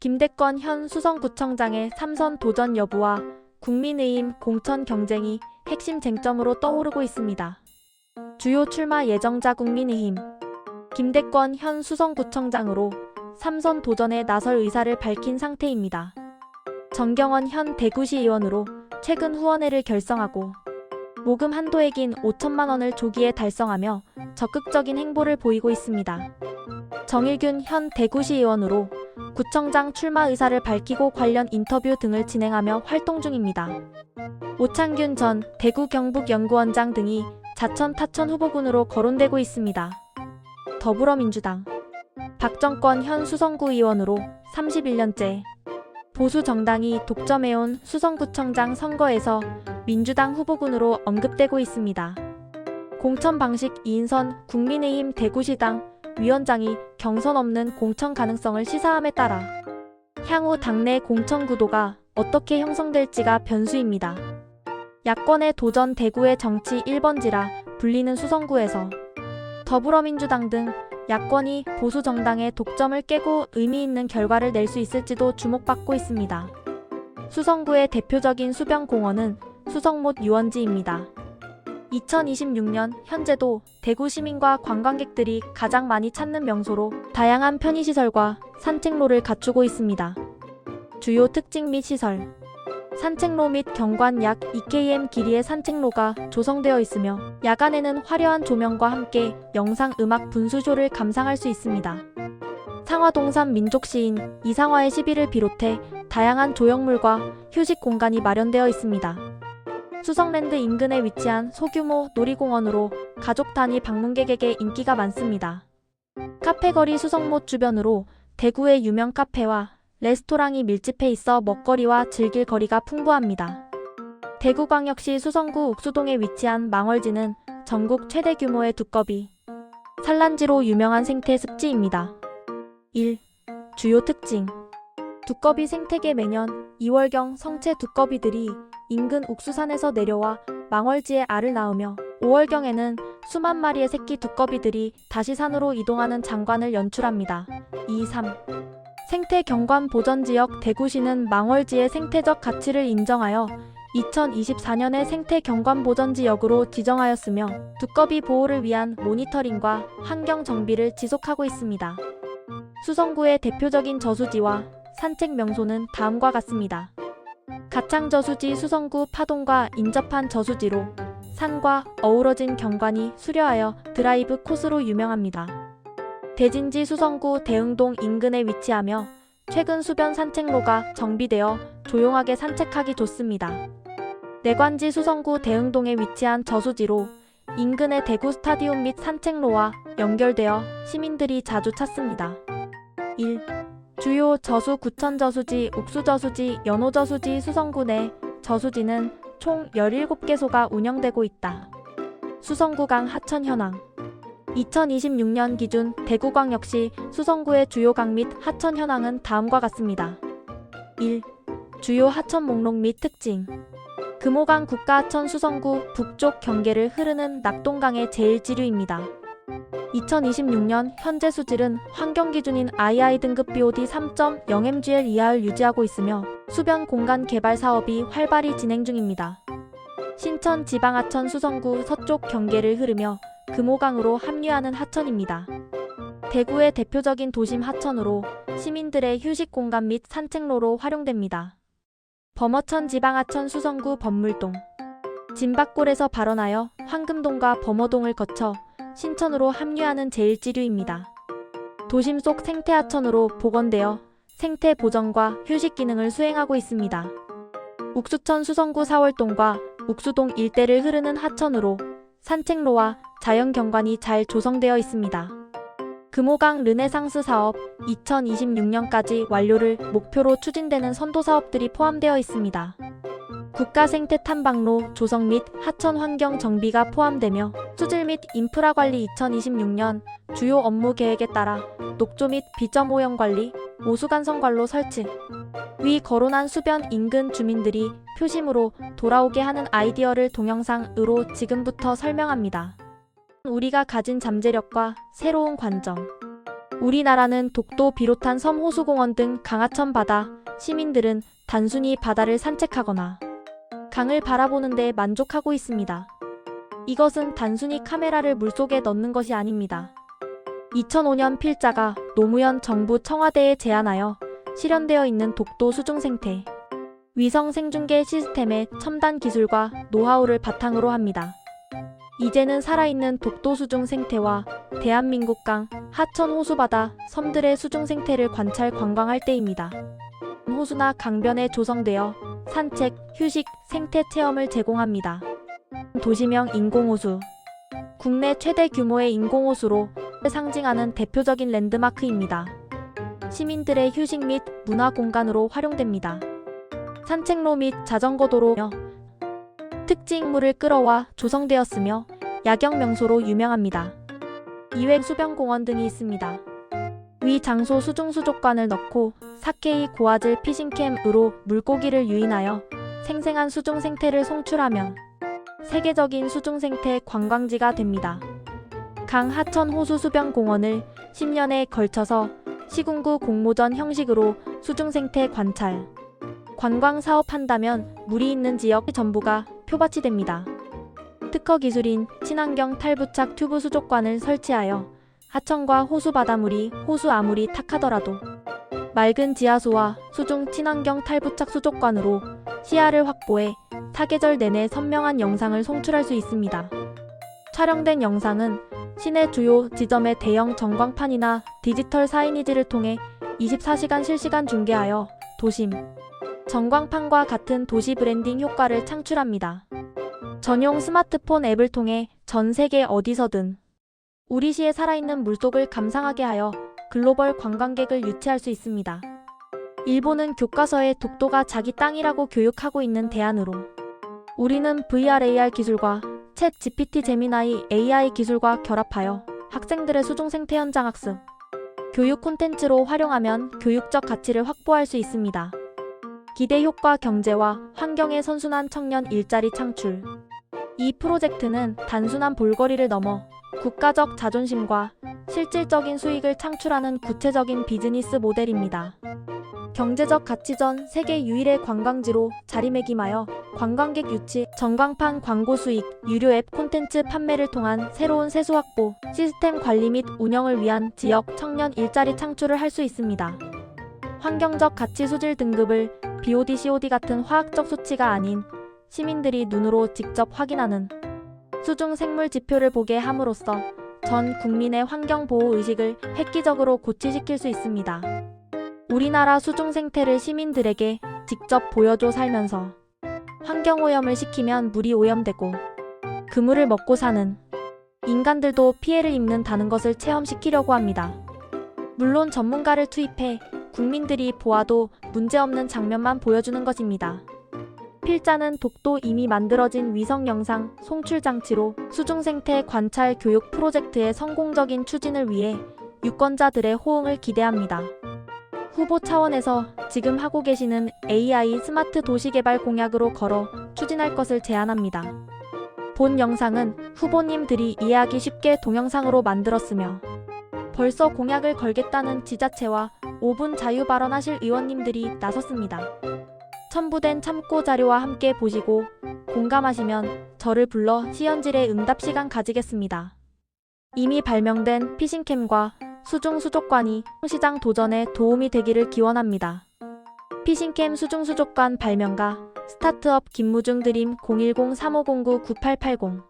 김대권 현 수성구청장의 삼선 도전 여부와 국민의힘 공천 경쟁이 핵심 쟁점으로 떠오르고 있습니다. 주요 출마 예정자 국민의힘 김대권 현 수성구청장으로 삼선 도전에 나설 의사를 밝힌 상태입니다. 정경원 현 대구시 의원으로 최근 후원회를 결성하고 모금 한도액인 5천만 원을 조기에 달성하며 적극적인 행보를 보이고 있습니다. 정일균 현 대구시 의원으로 구청장 출마 의사를 밝히고 관련 인터뷰 등을 진행하며 활동 중입니다. 오창균 전 대구 경북연구원장 등이 자천 타천 후보군으로 거론되고 있습니다. 더불어민주당 박정권 현 수성구 의원으로 31년째 보수 정당이 독점해온 수성구청장 선거에서 민주당 후보군으로 언급되고 있습니다. 공천 방식 이인선 국민의힘 대구시당 위원장이 경선 없는 공천 가능성을 시사함에 따라 향후 당내 공천 구도가 어떻게 형성될지가 변수입니다. 야권의 도전 대구의 정치 1번지라 불리는 수성구에서 더불어민주당 등 야권이 보수 정당의 독점을 깨고 의미 있는 결과를 낼 수 있을지도 주목받고 있습니다. 수성구의 대표적인 수변공원은 수성못 유원지입니다. 2026년 현재도 대구 시민과 관광객들이 가장 많이 찾는 명소로 다양한 편의시설과 산책로를 갖추고 있습니다. 주요 특징 및 시설 산책로 및 경관 약 2km 길이의 산책로가 조성되어 있으며 야간에는 화려한 조명과 함께 영상 음악 분수쇼를 감상할 수 있습니다. 상화동산 민족시인 이상화의 시비를 비롯해 다양한 조형물과 휴식 공간이 마련되어 있습니다. 수성랜드 인근에 위치한 소규모 놀이공원으로 가족 단위 방문객에게 인기가 많습니다. 카페거리 수성못 주변으로 대구의 유명 카페와 레스토랑이 밀집해 있어 먹거리와 즐길 거리가 풍부합니다. 대구광역시 수성구 옥수동에 위치한 망월지는 전국 최대 규모의 두꺼비, 산란지로 유명한 생태 습지입니다. 1. 주요 특징 두꺼비 생태계 매년 2월경 성체 두꺼비들이 인근 옥수산에서 내려와 망월지에 알을 낳으며 5월경에는 수만 마리의 새끼 두꺼비들이 다시 산으로 이동하는 장관을 연출합니다. 2, 3. 생태 경관 보전 지역 대구시는 망월지의 생태적 가치를 인정하여 2024년에 생태 경관 보전 지역으로 지정하였으며 두꺼비 보호를 위한 모니터링과 환경 정비를 지속하고 있습니다. 수성구의 대표적인 저수지와 산책 명소는 다음과 같습니다. 가창 저수지 수성구 파동과 인접한 저수지로 산과 어우러진 경관이 수려하여 드라이브 코스로 유명합니다. 대진지 수성구 대흥동 인근에 위치하며 최근 수변 산책로가 정비되어 조용하게 산책하기 좋습니다. 내관지 수성구 대흥동에 위치한 저수지로 인근의 대구 스타디움 및 산책로와 연결되어 시민들이 자주 찾습니다. 1. 주요 저수 구천 저수지, 옥수 저수지, 연호 저수지 수성구 내 저수지는 총 17개소가 운영되고 있다. 수성구강 하천 현황 2026년 기준 대구광 역시 수성구의 주요 강 및 하천 현황은 다음과 같습니다. 1. 주요 하천 목록 및 특징 금호강 국가하천 수성구 북쪽 경계를 흐르는 낙동강의 제일 지류입니다. 2026년 현재 수질은 환경 기준인 II 등급 BOD 3.0mgl 이하를 유지하고 있으며 수변 공간 개발 사업이 활발히 진행 중입니다. 신천 지방 하천 수성구 서쪽 경계를 흐르며 금호강으로 합류하는 하천입니다. 대구의 대표적인 도심 하천으로 시민들의 휴식 공간 및 산책로로 활용됩니다. 범어천 지방 하천 수성구 범물동 진박골에서 발원하여 황금동과 범어동을 거쳐 신천으로 합류하는 제일지류입니다. 도심 속 생태하천으로 복원되어 생태 보전과 휴식 기능을 수행하고 있습니다. 옥수천 수성구 사월동과 옥수동 일대를 흐르는 하천으로 산책로와 자연 경관이 잘 조성되어 있습니다. 금호강 르네상스 사업 2026년까지 완료를 목표로 추진되는 선도 사업들이 포함되어 있습니다. 국가 생태 탐방로 조성 및 하천 환경 정비가 포함되며 수질 및 인프라 관리 2026년 주요 업무 계획에 따라 녹조 및 비점 오염 관리, 오수관성 관로 설치, 위 거론한 수변 인근 주민들이 표심으로 돌아오게 하는 아이디어를 동영상으로 지금부터 설명합니다. 우리가 가진 잠재력과 새로운 관점. 우리나라는 독도 비롯한 섬 호수공원 등 강하천 바다, 시민들은 단순히 바다를 산책하거나 강을 바라보는데 만족하고 있습니다. 이것은 단순히 카메라를 물속에 넣는 것이 아닙니다. 2005년 필자가 노무현 정부 청와대에 제안하여 실현되어 있는 독도 수중 생태 위성 생중계 시스템의 첨단 기술과 노하우를 바탕으로 합니다. 이제는 살아있는 독도 수중 생태와 대한민국 강, 하천 호수바다, 섬들의 수중 생태를 관찰 관광할 때입니다. 호수나 강변에 조성되어 산책, 휴식, 생태 체험을 제공합니다. 도시명 인공호수 국내 최대 규모의 인공호수로 상징하는 대표적인 랜드마크입니다. 시민들의 휴식 및 문화 공간으로 활용됩니다. 산책로 및 자전거 도로 특징물을 끌어와 조성되었으며 야경 명소로 유명합니다. 이외 수변공원 등이 있습니다. 위 장소 수중수족관을 넣고 4K 고화질 피싱캠으로 물고기를 유인하여 생생한 수중 생태를 송출하면 세계적인 수중 생태 관광지가 됩니다. 강 하천 호수 수변 공원을 10년에 걸쳐서 시군구 공모전 형식으로 수중 생태 관찰 관광 사업한다면 물이 있는 지역 전부가 표밭이 됩니다. 특허 기술인 친환경 탈부착 튜브 수족관을 설치하여 하천과 호수 바닷물이 호수 아무리 탁하더라도 맑은 지하수와 수중 친환경 탈부착 수족관으로 시야를 확보해 사계절 내내 선명한 영상을 송출할 수 있습니다. 촬영된 영상은 시내 주요 지점의 대형 전광판이나 디지털 사이니지를 통해 24시간 실시간 중계하여 도심, 전광판과 같은 도시 브랜딩 효과를 창출합니다. 전용 스마트폰 앱을 통해 전 세계 어디서든 우리 시의 살아있는 물속을 감상하게 하여 글로벌 관광객을 유치할 수 있습니다. 일본은 교과서에 독도가 자기 땅이라고 교육하고 있는 대안으로 우리는 VR AR 기술과 챗 GPT 제미나이 AI 기술과 결합하여 학생들의 수중 생태 현장 학습, 교육 콘텐츠로 활용하면 교육적 가치를 확보할 수 있습니다. 기대 효과 경제와 환경의 선순환 청년 일자리 창출. 이 프로젝트는 단순한 볼거리를 넘어 국가적 자존심과 실질적인 수익을 창출하는 구체적인 비즈니스 모델입니다. 경제적 가치 전 세계 유일의 관광지로 자리매김하여 관광객 유치, 전광판 광고 수익, 유료 앱 콘텐츠 판매를 통한 새로운 세수 확보, 시스템 관리 및 운영을 위한 지역 청년 일자리 창출을 할 수 있습니다. 환경적 가치 수질 등급을 BOD, COD 같은 화학적 수치가 아닌 시민들이 눈으로 직접 확인하는 수중 생물 지표를 보게 함으로써 전 국민의 환경 보호 의식을 획기적으로 고취시킬 수 있습니다. 우리나라 수중 생태를 시민들에게 직접 보여줘 살면서 환경 오염을 시키면 물이 오염되고 그 물을 먹고 사는 인간들도 피해를 입는다는 것을 체험시키려고 합니다. 물론 전문가를 투입해 국민들이 보아도 문제없는 장면만 보여주는 것입니다. 필자는 독도 이미 만들어진 위성 영상 송출 장치로 수중 생태 관찰 교육 프로젝트의 성공적인 추진을 위해 유권자들의 호응을 기대합니다. 후보 차원에서 지금 하고 계시는 AI 스마트 도시 개발 공약으로 걸어 추진할 것을 제안합니다. 본 영상은 후보님들이 이해하기 쉽게 동영상으로 만들었으며 벌써 공약을 걸겠다는 지자체와 5분 자유 발언하실 의원님들이 나섰습니다. 첨부된 참고 자료와 함께 보시고 공감하시면 저를 불러 시연질의 응답 시간 가지겠습니다. 이미 발명된 피싱캠과 수중 수족관이 시장 도전에 도움이 되기를 기원합니다. 피싱캠 수중 수족관 발명가 스타트업 김무중 드림 010-3509-9880